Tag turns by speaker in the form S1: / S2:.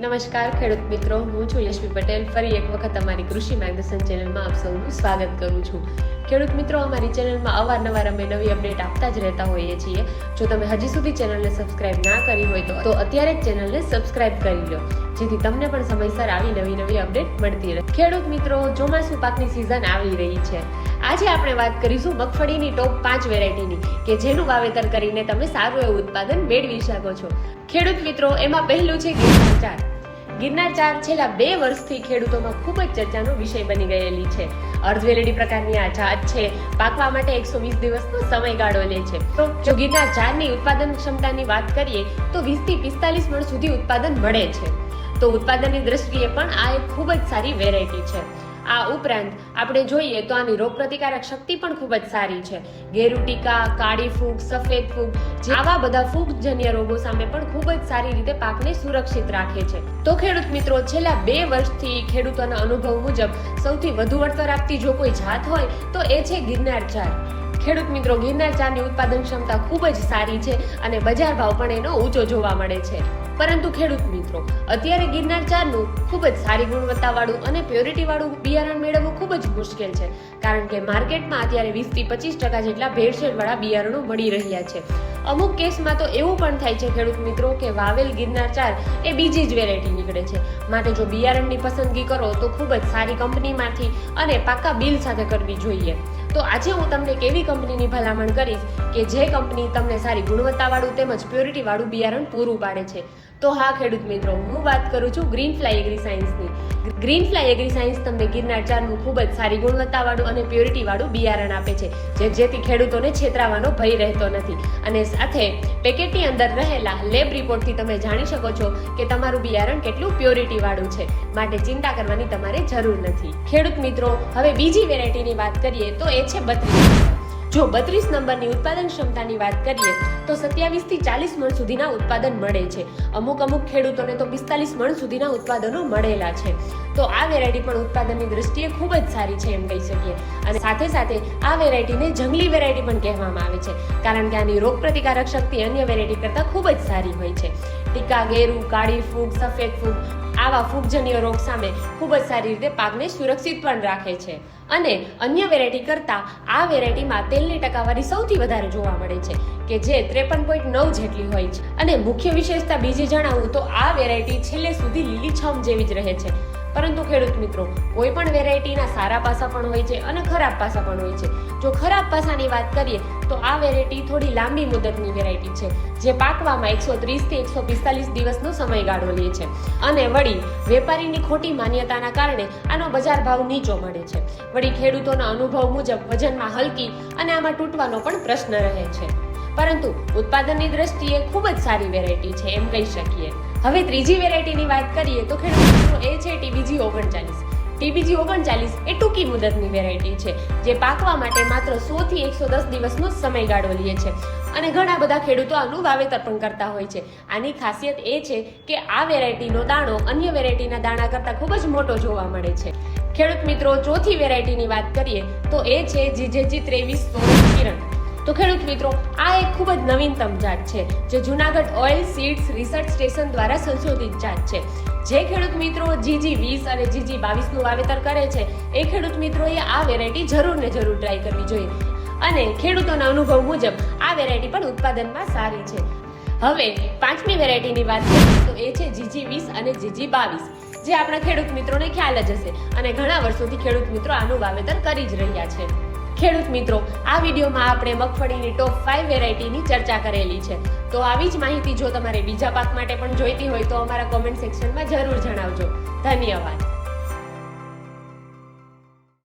S1: નમસ્કાર, ખેડૂત મિત્રો. હું છું યશવી પટેલ. ફરી એક વખત અમારી કૃષિ માર્ગદર્શન ચેનલમાં આપ સૌનું સ્વાગત કરું છું. ખેડૂત મિત્રો, અમારી ચેનલમાં અવારનવાર અમે નવી અપડેટ આપતા જ રહેતા હોઈએ છીએ. જો તમે હજી સુધી ચેનલને સબસ્ક્રાઇબ ના કરી હોય તો અત્યારે જ ચેનલને સબસ્ક્રાઇબ કરી લો, જેથી તમને પણ સમયસર આવી નવી નવી અપડેટ મળતી રહે. ખેડૂત મિત્રો, ચોમાસુ પાકની સિઝન આવી રહી છે. આજે આપણે વાત કરીશું મગફળીની ટોપ પાંચ વેરાયટીની કે જેનું વાવેતર કરીને તમે સારું એવું ઉત્પાદન મેળવી શકો છો. ખેડૂત મિત્રો, એમાં પહેલું છે ગિરનાર ચાર. ગિરનાર ચાર છેલ્લા બે વર્ષથી ખેડૂતોમાં ખૂબ જ ચર્ચાનો વિષય બની ગયેલી છે. અર્ધવેલેડી પ્રકારની આ જાત છે. પાકવા માટે એકસો વીસ દિવસનો સમયગાળો લે છે. તો જો ગિરનાર ચારની ઉત્પાદન ક્ષમતાની વાત કરીએ, તો વીસથી પિસ્તાલીસ મણ સુધી ઉત્પાદન મળે છે. તો ઉત્પાદનની દ્રષ્ટિએ પણ આ એક ખૂબ જ સારી વેરાયટી છે. આ ઉપરાંત આપણે જોઈએ તો આની રોગ પ્રતિકારક શક્તિ પણ ખૂબ જ સારી છે. ગેરુટિકા કાળી ફૂગ, સફેદ ફૂગ આવા બધા ફૂગજન્ય રોગો સામે પણ ખૂબ જ સારી રીતે પાકને સુરક્ષિત રાખે છે. તો ખેડૂત મિત્રો, છેલ્લા બે વર્ષથી ખેડૂતોના અનુભવ મુજબ સૌથી વધુ વળતર આપતી જો કોઈ જાત હોય તો એ છે ગિરનાર ચાર. ખેડૂત મિત્રો, ગિરનાર ચારની ઉત્પાદન ક્ષમતા ખૂબ જ સારી છે અને બજાર ભાવ પણ એનો ઊંચો જોવા મળે છે. પરંતુ ખેડૂત મિત્રો, અત્યારે ગિરનાર ચારનું ખૂબ જ સારી ગુણવત્તાવાળું અને પ્યોરિટીવાળું બિયારણ મેળવવું ખૂબ જ મુશ્કેલ છે. કારણ કે માર્કેટમાં અત્યારે વીસથી પચીસ ટકા જેટલા ભેળસેળવાળા બિયારણો મળી રહ્યા છે. અમુક કેસમાં તો એવું પણ થાય છે ખેડૂત મિત્રો કે વાવેલ ગિરનાર ચાર એ બીજી જ વેરાયટી નીકળે છે. માટે જો બિયારણની પસંદગી કરો તો ખૂબ જ સારી કંપનીમાંથી અને પાકા બિલ સાથે કરવી જોઈએ. તો આજે હું તમને કેવી કંપનીની ભલામણ કરીશ કે જે કંપની તમને સારી ગુણવત્તાવાળું તેમજ પ્યોરિટીવાળું બિયારણ પૂરું પાડે છે. તો હા, ખેડૂત મિત્રો, હું વાત કરું છું ગ્રીન ફ્લાય એગ્રી સાયન્સની ગ્રીન ફ્લાય એગ્રી સાયન્સ તમને ગિરનાર ચારનું ખૂબ જ સારી ગુણવત્તાવાળું અને પ્યોરિટીવાળું બિયારણ આપે છે, જે જેથી ખેડૂતોને છેતરાવાનો ભય રહેતો નથી. અને સાથે પેકેટની અંદર રહેલા લેબ રિપોર્ટથી તમે જાણી શકો છો કે તમારું બિયારણ કેટલું પ્યોરિટીવાળું છે, માટે ચિંતા કરવાની તમારે જરૂર નથી. ખેડૂત મિત્રો, હવે બીજી વેરાયટીની વાત કરીએ તો એ છે બત્રીસ જો બત્રીસ નંબરની ઉત્પાદન ક્ષમતાની વાત કરીએ, તો સત્યાવીસથી ચાલીસ મણ સુધીના ઉત્પાદન મળે છે. અમુક અમુક ખેડૂતોને તો પિસ્તાલીસ મણ સુધીના ઉત્પાદનો મળેલા છે. તો આ વેરાયટી પણ ઉત્પાદનની દ્રષ્ટિએ ખૂબ જ સારી છે એમ કહી શકીએ. અને સાથે સાથે આ વેરાયટીને જંગલી વેરાયટી પણ કહેવામાં આવે છે. કારણ કે આની રોગ પ્રતિકારક શક્તિ અન્ય વેરાયટી કરતાં ખૂબ જ સારી હોય છે. ટીકા, ગેરુ, કાળી ફૂગ, સફેદ ફૂગ આવા ફૂગજન્ય રોગ સામે ખૂબ જ સારી રીતે પાકને સુરક્ષિત પણ રાખે છે. અને અન્ય વેરાયટી કરતાં આ વેરાયટીમાં તેલની ટકાવારી સૌથી વધારે જોવા મળે છે, કે જે ત્રેપન પોઈન્ટ નવ જેટલી હોય છે. અને મુખ્ય વિશેષતા બીજી જણાવું તો આ વેરાયટી છેલ્લે સુધી લીલીછમ જેવી જ રહે છે. પરંતુ ખેડૂત મિત્રો, કોઈ પણ વેરાયટીના સારા પાસા પણ હોય છે અને ખરાબ પાસા પણ હોય છે. જો ખરાબ પાસાની વાત કરીએ, તો આ વેરાયટી થોડી લાંબી મુદતની વેરાયટી છે, જે પાકવામાં એકસો ત્રીસથી એકસો પિસ્તાલીસ દિવસનો સમયગાળો લે છે. અને વળી, વેપારીની ખોટી માન્યતાના કારણે આનો બજાર ભાવ નીચો મળે છે. વળી, ખેડૂતોના અનુભવ મુજબ વજનમાં હલકી અને આમાં તૂટવાનો પણ પ્રશ્ન રહે છે. પરંતુ, ઉત્પાદનની દ્રષ્ટિએ ખૂબ જ સારી વેરાયટી છે, એમ કહી શકીએ. હવે ત્રીજી વેરાયટીની વાત કરીએ તો ખેડૂત મિત્રો, એ છે ટીબીજી ઓગણચાલીસ. ટીબીજી ઓગણચાલીસ એ ટૂંકી મુદતની વેરાયટી છે, જે પાકવા માટે માત્ર સો થી એકસો દસ દિવસનો સમયગાળો લે છે. અને ઘણા બધા ખેડૂતો આનું વાવેતર પણ કરતા હોય છે. આની ખાસિયત એ છે કે આ વેરાયટીનો દાણો અન્ય વેરાયટીના દાણા કરતાં ખૂબ જ મોટો જોવા મળે છે. ખેડૂત મિત્રો, ચોથી વેરાયટીની વાત કરીએ તો એ છે જીજેજી ત્રેવીસ કિરણ. તો ખેડૂત મિત્રો, આ એક ખૂબ જ નવીનતમ જાત છે, જે Junagadh oil seeds research station દ્વારા સંશોધિત જાત છે. જે ખેડૂત મિત્રો જીજી વીસ અને જીજી બાવીસનું વાવેતર કરે છે, એ ખેડૂત મિત્રોએ આ વેરાયટી જરૂર ને જરૂર ટ્રાય કરવી જોઈએ. અને ખેડૂતોના અનુભવ મુજબ આ વેરાયટી પણ ઉત્પાદનમાં સારી છે. હવે, પાંચમી વેરાયટીની વાત કરીએ તો એ છે જીજી વીસ અને જીજી બાવીસ, જે આપણા ખેડૂત મિત્રોને ખ્યાલ જ હશે અને ઘણા વર્ષોથી ખેડૂત મિત્રો આનું વાવેતર કરી જ રહ્યા છે. ખેડૂત મિત્રો, આ વિડીયોમાં આપણે મગફળીની ટોપ ફાઇવ વેરાયટીની ચર્ચા કરેલી છે. તો આવી જ માહિતી જો તમારે બીજા પાક માટે પણ જોઈતી હોય તો અમારા કોમેન્ટ સેક્શનમાં જરૂર જણાવજો. ધન્યવાદ.